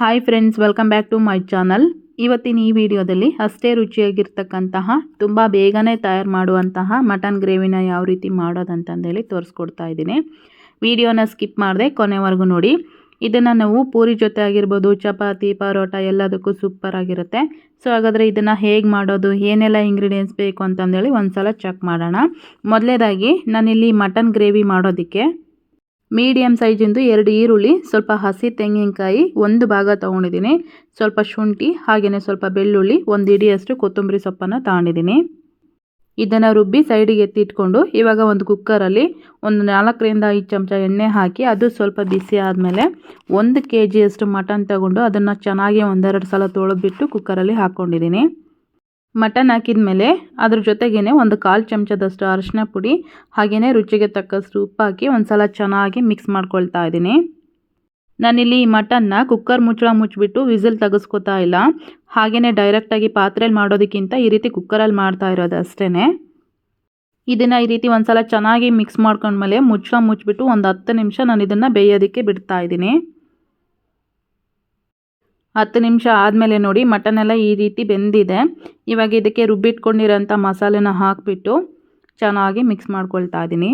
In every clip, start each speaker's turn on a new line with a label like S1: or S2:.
S1: Hi friends welcome back to my channel ಇವತ್ತಿನ ಈ ವಿಡಿಯೋದಲ್ಲಿ ಅಷ್ಟೇ ರುಚಿಯಾಗಿರ್ತಕ್ಕಂತಹ ತುಂಬ ಬೇಗನೆ ತಯಾರು ಮಾಡುವಂತಹ ಮಟನ್ ಗ್ರೇವಿನ ಯಾವ ರೀತಿ ಮಾಡೋದಂತಂದೇಳಿ ತೋರಿಸ್ಕೊಡ್ತಾ ಇದ್ದೀನಿ. ವಿಡಿಯೋನ ಸ್ಕಿಪ್ ಮಾಡಿದೆ ಕೊನೆವರೆಗೂ ನೋಡಿ. ಇದನ್ನು ನಾವು ಪೂರಿ ಜೊತೆ ಆಗಿರ್ಬೋದು, ಚಪಾತಿ, ಪರೋಟ ಎಲ್ಲದಕ್ಕೂ ಸೂಪರ್ ಆಗಿರುತ್ತೆ. ಸೊ ಹಾಗಾದರೆ ಇದನ್ನು ಹೇಗೆ ಮಾಡೋದು, ಏನೆಲ್ಲ ಇಂಗ್ರೀಡಿಯೆಂಟ್ಸ್ ಬೇಕು ಅಂತಂದೇಳಿ ಒಂದು ಸಲ ಚೆಕ್ ಮಾಡೋಣ. ಮೊದಲೇದಾಗಿ ನಾನಿಲ್ಲಿ ಮಟನ್ ಗ್ರೇವಿ ಮಾಡೋದಕ್ಕೆ ಮೀಡಿಯಮ್ ಸೈಜಿಂದು ಎರಡು ಈರುಳ್ಳಿ, ಸ್ವಲ್ಪ ಹಸಿ ತೆಂಗಿನಕಾಯಿ ಒಂದು ಭಾಗ ತೊಗೊಂಡಿದ್ದೀನಿ. ಸ್ವಲ್ಪ ಶುಂಠಿ ಹಾಗೆಯೇ ಸ್ವಲ್ಪ ಬೆಳ್ಳುಳ್ಳಿ, ಒಂದು ಇಡಿಯಷ್ಟು ಕೊತ್ತಂಬರಿ ಸೊಪ್ಪನ್ನು ತಗೊಂಡಿದ್ದೀನಿ. ಇದನ್ನು ರುಬ್ಬಿ ಸೈಡಿಗೆ ಎತ್ತಿಟ್ಕೊಂಡು ಇವಾಗ ಒಂದು ಕುಕ್ಕರಲ್ಲಿ ಒಂದು ನಾಲ್ಕರಿಂದ ಐದು ಚಮಚ ಎಣ್ಣೆ ಹಾಕಿ ಅದು ಸ್ವಲ್ಪ ಬಿಸಿ ಆದಮೇಲೆ ಒಂದು ಕೆ ಜಿಯಷ್ಟು ಮಟನ್ ತಗೊಂಡು ಅದನ್ನು ಚೆನ್ನಾಗಿ ಒಂದೆರಡು ಸಲ ತೊಳೆದ್ಬಿಟ್ಟು ಕುಕ್ಕರಲ್ಲಿ ಹಾಕ್ಕೊಂಡಿದ್ದೀನಿ ಮಟನ್ ಹಾಕಿದ ಮೇಲೆ ಅದ್ರ ಜೊತೆಗೇನೆ ಒಂದು ಕಾಲು ಚಮಚದಷ್ಟು ಅರಿಶಿನ ಪುಡಿ ಹಾಗೆಯೇ ರುಚಿಗೆ ತಕ್ಕಷ್ಟು ಉಪ್ಪು ಹಾಕಿ ಒಂದು ಸಲ ಚೆನ್ನಾಗಿ ಮಿಕ್ಸ್ ಮಾಡ್ಕೊಳ್ತಾ ಇದ್ದೀನಿ. ನಾನಿಲ್ಲಿ ಈ ಮಟನ್ನ ಕುಕ್ಕರ್ ಮುಚ್ಚಳ ಮುಚ್ಚಿಬಿಟ್ಟು ವಿಸಿಲ್ ತೆಗೆಸ್ಕೊತಾ ಇಲ್ಲ. ಹಾಗೆಯೇ ಡೈರೆಕ್ಟಾಗಿ ಪಾತ್ರೆಯಲ್ಲಿ ಮಾಡೋದಕ್ಕಿಂತ ಈ ರೀತಿ ಕುಕ್ಕರಲ್ಲಿ ಮಾಡ್ತಾ ಇರೋದು ಅಷ್ಟೇ ಇದನ್ನು ಈ ರೀತಿ ಒಂದು ಸಲ ಚೆನ್ನಾಗಿ ಮಿಕ್ಸ್ ಮಾಡ್ಕೊಂಡ್ಮೇಲೆ ಮುಚ್ಚಳ ಮುಚ್ಚಿಬಿಟ್ಟು ಒಂದು ಹತ್ತು ನಿಮಿಷ ನಾನು ಇದನ್ನು ಬೇಯೋದಕ್ಕೆ ಬಿಡ್ತಾ ಇದ್ದೀನಿ. ಹತ್ತು ನಿಮಿಷ ಆದಮೇಲೆ ನೋಡಿ ಮಟನ್ ಎಲ್ಲ ಈ ರೀತಿ ಬೆಂದಿದೆ. ಇವಾಗ ಇದಕ್ಕೆ ರುಬ್ಬಿಟ್ಕೊಂಡಿರೋಂಥ ಮಸಾಲೆನ ಹಾಕಿಬಿಟ್ಟು ಚೆನ್ನಾಗಿ ಮಿಕ್ಸ್ ಮಾಡ್ಕೊಳ್ತಾ ಇದ್ದೀನಿ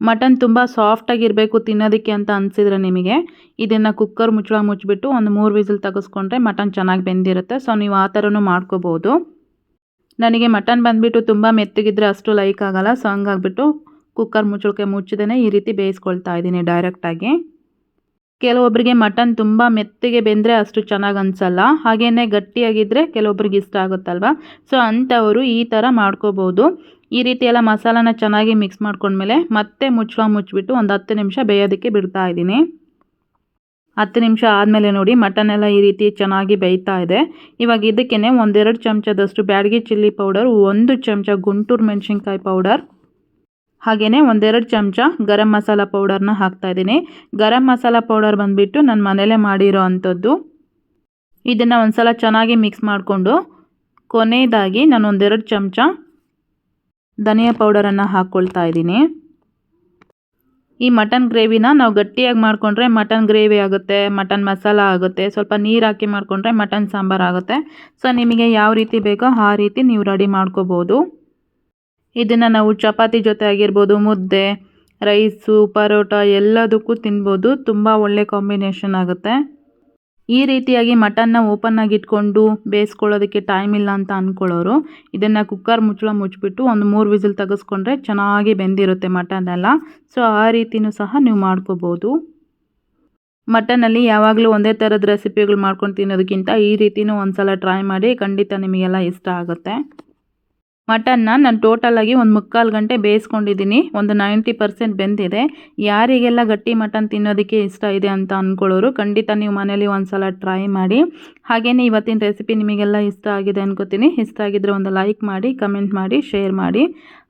S1: ಮಟನ್ ತುಂಬ ಸಾಫ್ಟಾಗಿರಬೇಕು ತಿನ್ನೋದಕ್ಕೆ ಅಂತ ಅನಿಸಿದ್ರೆ ನಿಮಗೆ. ಇದನ್ನು ಕುಕ್ಕರ್ ಮುಚ್ಚಳ ಮುಚ್ಚಿಬಿಟ್ಟು ಒಂದು ಮೂರು ವಿಸಿಲ್ ತೆಗೆಸ್ಕೊಂಡ್ರೆ ಮಟನ್ ಚೆನ್ನಾಗಿ ಬೆಂದಿರುತ್ತೆ. ಸೊ ನೀವು ಆ ಥರನೂ ಮಾಡ್ಕೋಬೋದು. ನನಗೆ ಮಟನ್ ಬಂದುಬಿಟ್ಟು ತುಂಬ ಮೆತ್ತಗಿದ್ರೆ ಅಷ್ಟು ಲೈಕ್ ಆಗೋಲ್ಲ. ಸೊ ಹಂಗಾಗ್ಬಿಟ್ಟು ಕುಕ್ಕರ್ ಮುಚ್ಚಳಕ್ಕೆ ಮುಚ್ಚದೇ ಈ ರೀತಿ ಬೇಯಿಸ್ಕೊಳ್ತಾ ಇದ್ದೀನಿ ಡೈರೆಕ್ಟಾಗಿ ಕೆಲವೊಬ್ಬರಿಗೆ ಮಟನ್ ತುಂಬ ಮೆತ್ತಗೆ ಬೆಂದರೆ ಅಷ್ಟು ಚೆನ್ನಾಗಿ ಅನಿಸಲ್ಲ. ಹಾಗೇ ಗಟ್ಟಿಯಾಗಿದ್ದರೆ ಕೆಲವೊಬ್ರಿಗೆ ಇಷ್ಟ ಆಗುತ್ತಲ್ವ? ಸೊ ಅಂಥವರು ಈ ಥರ ಮಾಡ್ಕೋಬೋದು. ಈ ರೀತಿ ಎಲ್ಲ ಮಸಾಲಾನ ಚೆನ್ನಾಗಿ ಮಿಕ್ಸ್ ಮಾಡ್ಕೊಂಡ್ಮೇಲೆ ಮತ್ತೆ ಮುಚ್ಚಳ ಮುಚ್ಚಿಬಿಟ್ಟು ಒಂದು ಹತ್ತು ನಿಮಿಷ ಬೇಯೋದಕ್ಕೆ ಬಿಡ್ತಾ ಇದ್ದೀನಿ. ಹತ್ತು ನಿಮಿಷ ಆದಮೇಲೆ ನೋಡಿ, ಮಟನ್ ಎಲ್ಲ ಈ ರೀತಿ ಚೆನ್ನಾಗಿ ಬೇಯ್ತಾ ಇದೆ. ಇವಾಗ ಇದಕ್ಕೇ ಒಂದೆರಡು ಚಮಚದಷ್ಟು ಬ್ಯಾಡಗಿ ಚಿಲ್ಲಿ ಪೌಡರ್, ಒಂದು ಚಮಚ ಗುಂಟೂರು ಮೆಣಸಿನ್ಕಾಯಿ ಪೌಡರ್ ಹಾಗೆಯೇ ಒಂದೆರಡು ಚಮಚ ಗರಂ ಮಸಾಲ ಪೌಡರ್ನ ಹಾಕ್ತಾಯಿದ್ದೀನಿ ಗರಂ ಮಸಾಲ ಪೌಡರ್ ಬಂದುಬಿಟ್ಟು ನನ್ನ ಮನೆಯಲ್ಲೇ ಮಾಡಿರೋ ಅಂಥದ್ದು. ಇದನ್ನು ಒಂದು ಸಲ ಚೆನ್ನಾಗಿ ಮಿಕ್ಸ್ ಮಾಡಿಕೊಂಡು ಕೊನೆಯದಾಗಿ ನಾನು ಒಂದೆರಡು ಚಮಚ ಧನಿಯಾ ಪೌಡರನ್ನು ಹಾಕ್ಕೊಳ್ತಾ ಇದ್ದೀನಿ. ಈ ಮಟನ್ ಗ್ರೇವಿನ ನಾವು ಗಟ್ಟಿಯಾಗಿ ಮಾಡಿಕೊಂಡ್ರೆ ಮಟನ್ ಗ್ರೇವಿ ಆಗುತ್ತೆ, ಮಟನ್ ಮಸಾಲ ಆಗುತ್ತೆ, ಸ್ವಲ್ಪ ನೀರು ಹಾಕಿ ಮಾಡಿಕೊಂಡ್ರೆ ಮಟನ್ ಸಾಂಬಾರು ಆಗುತ್ತೆ. ಸೊ, ನಿಮಗೆ ಯಾವ ರೀತಿ ಬೇಕೋ ಆ ರೀತಿ ನೀವು ರೆಡಿ ಮಾಡ್ಕೋಬೋದು. ಇದನ್ನು ನಾವು ಚಪಾತಿ ಜೊತೆ ಆಗಿರ್ಬೋದು ಮುದ್ದೆ, ರೈಸು, ಪರೋಟ ಎಲ್ಲದಕ್ಕೂ ತಿನ್ಬೋದು. ತುಂಬ ಒಳ್ಳೆ ಕಾಂಬಿನೇಷನ್ ಆಗುತ್ತೆ. ಈ ರೀತಿಯಾಗಿ ಮಟನ್ನ ಓಪನ್ ಇಟ್ಕೊಂಡು ಬೇಯಿಸ್ಕೊಳ್ಳೋದಕ್ಕೆ ಟೈಮ್ ಇಲ್ಲ ಅಂತ ಅಂದ್ಕೊಳ್ಳೋರು ಇದನ್ನು ಕುಕ್ಕರ್ ಮುಚ್ಚಳ ಮುಚ್ಚಿಬಿಟ್ಟು ಒಂದು ಮೂರು ವಿಸಿಲ್ ತೆಗೆಸ್ಕೊಂಡ್ರೆ ಚೆನ್ನಾಗಿ ಬೆಂದಿರುತ್ತೆ ಮಟನ್ ಎಲ್ಲ ಸೊ, ಆ ರೀತಿಯೂ ಸಹ ನೀವು ಮಾಡ್ಕೋಬೋದು. ಮಟನಲ್ಲಿ ಯಾವಾಗಲೂ ಒಂದೇ ಥರದ ರೆಸಿಪಿಗಳು ಮಾಡ್ಕೊಂಡು ತಿನ್ನೋದಕ್ಕಿಂತ ಈ ರೀತಿಯೂ ಒಂದು ಸಲ ಟ್ರೈ ಮಾಡಿ ಖಂಡಿತ ನಿಮಗೆಲ್ಲ ಇಷ್ಟ ಆಗುತ್ತೆ. ಮಟನ್ನ ನಾನು ಟೋಟಲಾಗಿ ಒಂದು ಮುಕ್ಕಾಲು ಗಂಟೆ ಬೇಯಿಸ್ಕೊಂಡಿದ್ದೀನಿ ಒಂದು ನೈಂಟಿ ಪರ್ಸೆಂಟ್ ಬೆಂದಿದೆ. ಯಾರಿಗೆಲ್ಲ ಗಟ್ಟಿ ಮಟನ್ ತಿನ್ನೋದಕ್ಕೆ ಇಷ್ಟ ಇದೆ ಅಂತ ಅಂದ್ಕೊಳ್ಳೋರು ಖಂಡಿತ ನೀವು ಮನೇಲಿ ಒಂದು ಸಲ ಟ್ರೈ ಮಾಡಿ. ಹಾಗೆಯೇ ಇವತ್ತಿನ ರೆಸಿಪಿ ನಿಮಗೆಲ್ಲ ಇಷ್ಟ ಆಗಿದೆ ಅನ್ಕೋತೀನಿ. ಇಷ್ಟ ಆಗಿದ್ರೆ ಒಂದು ಲೈಕ್ ಮಾಡಿ ಕಮೆಂಟ್ ಮಾಡಿ ಶೇರ್ ಮಾಡಿ.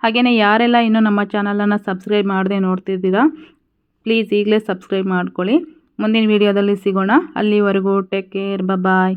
S1: ಹಾಗೆಯೇ ಯಾರೆಲ್ಲ ಇನ್ನೂ ನಮ್ಮ ಚಾನಲನ್ನು ಸಬ್ಸ್ಕ್ರೈಬ್ ಮಾಡದೆ ನೋಡ್ತಿದ್ದೀರಾ ಪ್ಲೀಸ್ ಈಗಲೇ ಸಬ್ಸ್ಕ್ರೈಬ್ ಮಾಡ್ಕೊಳ್ಳಿ. ಮುಂದಿನ ವೀಡಿಯೋದಲ್ಲಿ ಸಿಗೋಣ. ಅಲ್ಲಿವರೆಗೂ ಟೇಕ್ ಕೇರ್ ಬಾಯ್